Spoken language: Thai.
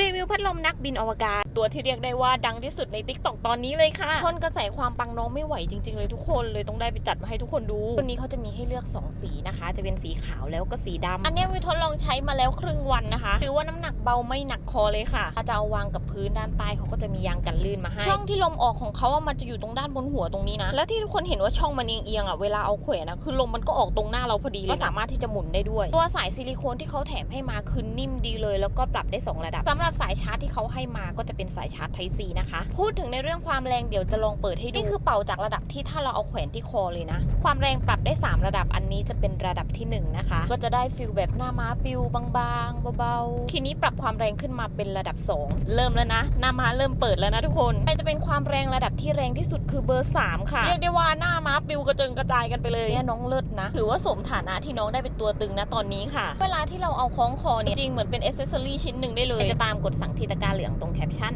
รีวิวพัดลมนักบินอวกาศ ตัวที่เรียกได้ว่าดังที่สุดใน t ิ k t o k ตอนนี้เลยค่ะทนกระแสความปังน้องไม่ไหวจริง ๆ เลยทุกคนเลยต้องได้ไปจัดมาให้ทุกคนดูวันนี้เขาจะมีให้เลือก 2 สีนะคะ จะเป็นสีขาวแล้วก็สีดำอันเนี้ยวิวทดลองใช้มาแล้วครึ่งวันนะคะถือว่าน้ำหนักเบาไม่หนักคอเลยค่ะจะเอาวางกับพื้นด้านใต้เขาก็จะมียางกันลื่นมาให้ช่องที่ลมออกของเขาอะมันจะอยู่ตรงด้านบนหัวตรงนี้นะแล้วที่ทุกคนเห็นว่าช่องมันเอียงๆอะเวลาเอาแขวนนะคือลมมันก็ออกตรงหน้าเราพอดีเลยก็สามารถที่จะหมุนได้ด้วย ตัวสายซิลิโคนที่เขาแถมให้มาคือนิ่มดีเลย แล้วก็ปรับได้ 2 ระดับสำหรับหรับสายชาร์จที่เขาให้มาก็จะเป็นสายชาร์จ Type C นะคะ พูดถึงในเรื่องความแรงเดี๋ยวจะลองเปิดให้ดู นี่คือเป่าจากระดับที่ถ้าเราเอาแขวนที่คอเลยนะ ความแรงปรับได้ 3 ระดับ นี้จะเป็นระดับที่1นนะคะ ก็จะได้ฟิลแบบหน้าม้าปิวบางๆเบาๆทีนี้ปรับความแรงขึ้นมาเป็นระดับ 2 เริ่มแล้วนะ หน้าม้าเริ่มเปิดแล้วนะทุกคนใครจะเป็นความแรงระดับที่แรงที่สุดคือเบอร์ 3 ค่ะเรียกได้ว่าหน้าม้าปิวกระเจิงกระจายกันไปเลยเนี่ยน้องเลิศนะถือว่าสมฐานะที่น้องได้เป็นตัวตึงนะตอนนี้ค่ะ เวลาที่เราเอาคล้องคอเนี่ยจริงเหมือนเป็นอ c เซสซอรี่ชิ้นหนึ่งได้เลยจะตามกดสั่งทีตะกร้าเหลืองตรงแคปชั่น